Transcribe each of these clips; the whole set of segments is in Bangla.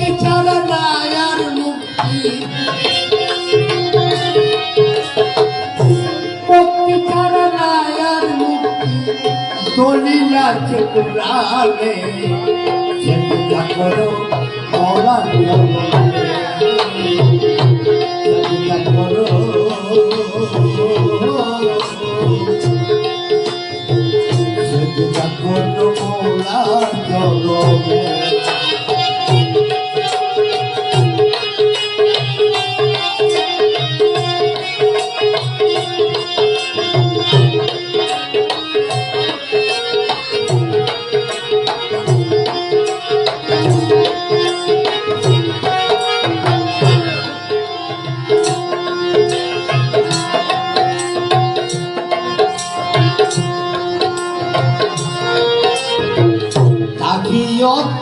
ভক্তি ছাড়া নাই আর মুক্তি ভক্তি ছাড়া নাই আর মুক্তি দলিল কুরানে সেটা করো জগতে। সেটা করো সেটা করো মরার জগতে।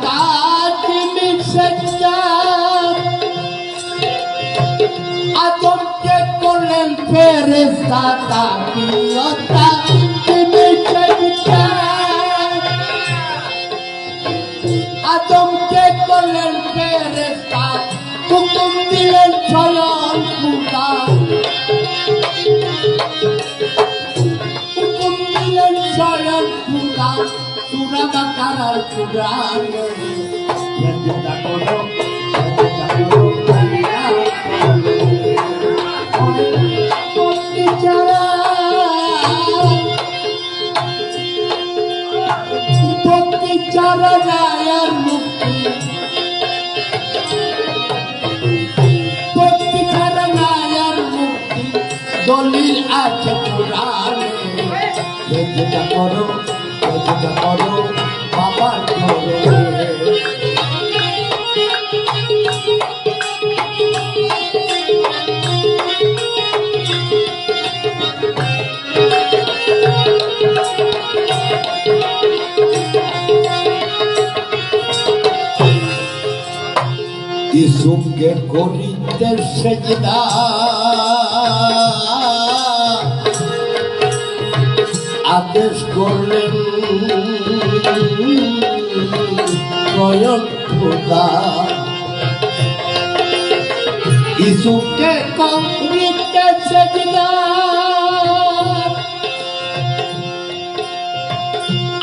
তাজ মিশা আদমকে করলেন ফেরেস্তা থাকিও তাজ মিশা ভক্তি ছাড়া যায় আর মুক্তি দলিল আছে সেজদা করো সেজদা করো বাবার ঘরে। ইসুমকে করিতে সেজদা আদেশ করলেন। সেজদা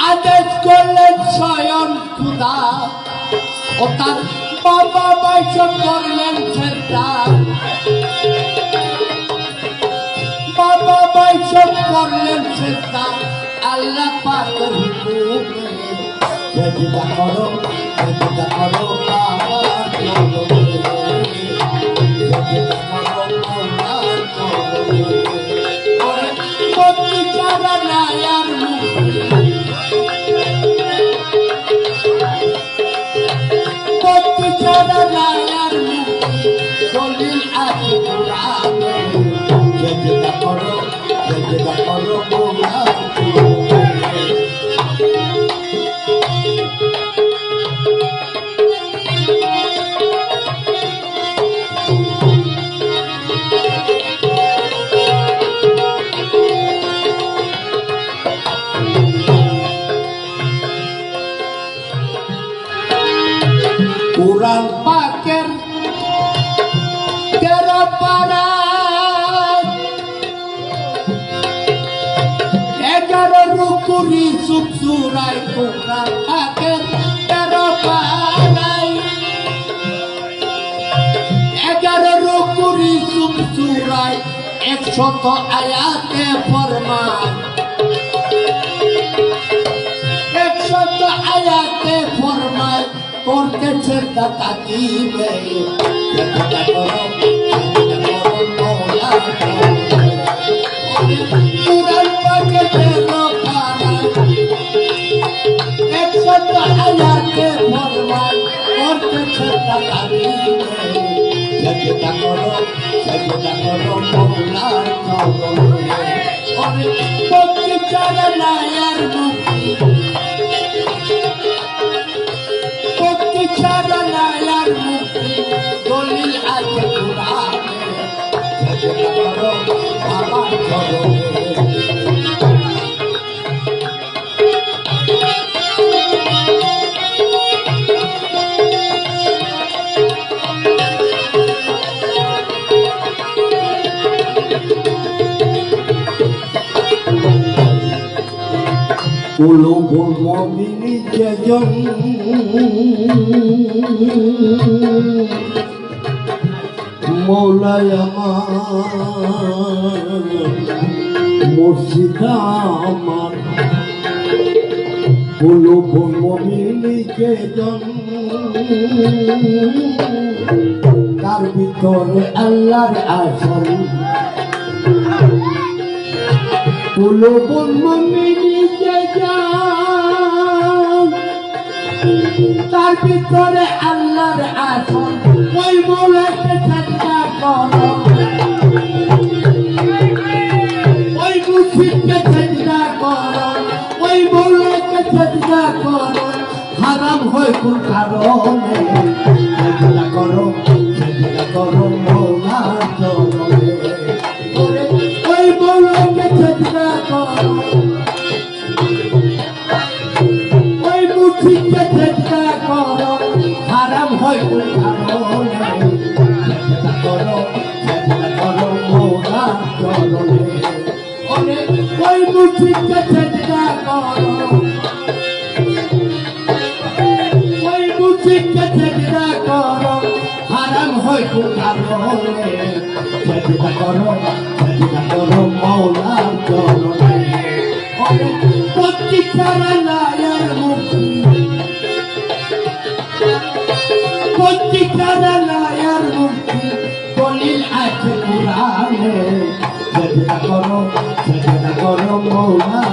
আদেশ করলেন স্বয়ং খুদা ও তার বাবা বৈঠক করলেন সেটা বৈঠক করলেন সেটা আল্লাহ পাকের হুকুমে। সেজদা করো সেজদা করো। এগারো রুকুরি সুপসুরাই কোরআন পাকের তেরো পারাই এগারো রুকুরি সুপসুরাই একশত আয়াতে ফরমান। একশত আয়াতে ফরমায় করতেছে দাতা দিবে। সেজদা করো, সেজদা করো মৌলার চরণে। আর মুক্তি ভক্তি আর মুক্তি দলিল আছে কোরআনে সেজদা করো বাবার চরণে মমিনি যেজন মৌলাই আমার মুর্শিদা আমার কুলুবুল মমিনি যেজন তার ভিতরে আল্লাহর আসল কুলুবুল তার ভিতরে আল্লাহর আসল ওই মৌলাকে চেষ্টা করো ওই মুসিদকে চেষ্টা করো ওই মৌলাকে চেষ্টা করো হারাম হয় কোন কারণে? ওই মুঠিকে চেষ্টা করো হারাম হয় ওই মুঠিকে চেষ্টা করো ওই মুঠিকে চেষ্টা করো হারাম হয় কারণে চেষ্টা করো প্রতিকারা নায়ের মুক্তি প্রতিকারা নায়ের মুক্তি দলিল আছে কোরআনে চেষ্টা করো চেষ্টা করো মৌলা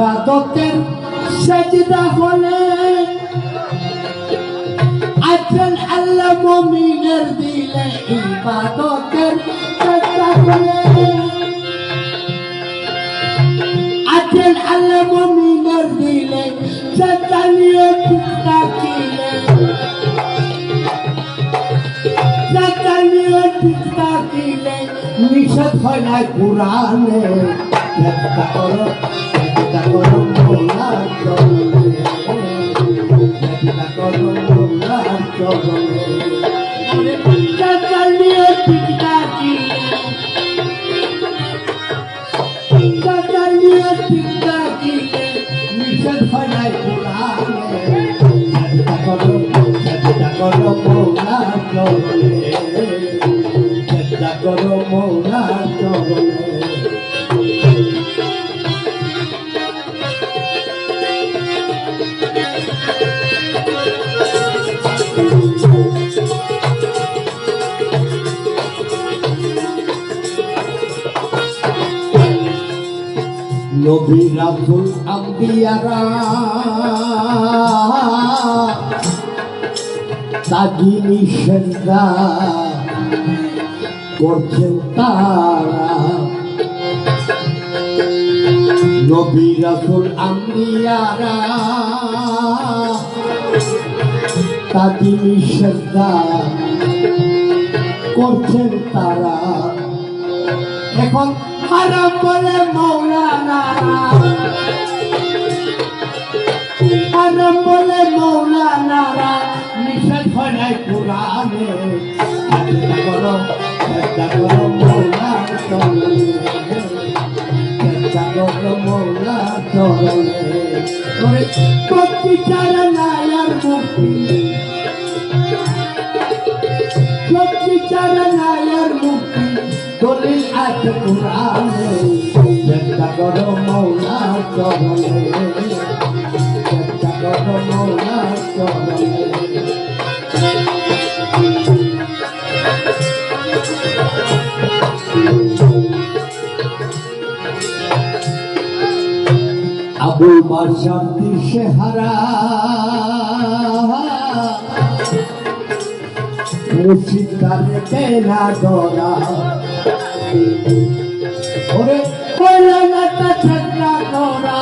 ইবাদতের সেজদা হলে আছেন আল্লাহ মমিনের দিলে ইবাদতের সেজদা হলে। আছেন আল্লাহ মমিনের দিলে সেজদা নিয়ে ঠিক থাকিলে সেজদা নিয়ে ঠিক থাকিলে নিষেধ হয় না কোরআনে। চেষ্টা করো। করো মোলা চরণে নবী রাসুল আম্বিয়ারা তাজি নিষেধা করছেন তারা। নবী রাসুল আম্বিয়ারা তাজি নিষেধা করছেন তারা। এখন হারাম বলে মৌলানা। হারাম বলে মৌলানারা নিষেধ হয় নাই পুরাণে চেষ্টা করো চেষ্টা করো মৌলা চরণে চেষ্টা করো মৌলা ওরে ভক্তি ছাড়া নাই আর মুক্তি ভক্তি ছাড়া নাই আর মুক্তি দলিল আছে কোরআনে চেষ্টা মৌলা চরণে চেষ্টা মৌলা চরণে আবুল বাদশাহ দিশে হারা মুর্শিদারে তেনা দরা ওরে কইলা না তা ঠান্ডা করা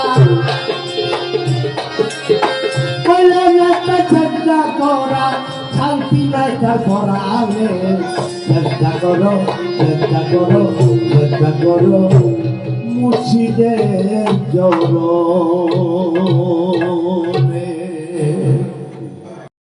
কইলা না তা ঠান্ডা করা শান্তি নাই তার পরাণে। চেষ্টা করো চেষ্টা করো চেষ্টা করো মুর্শিদের জড়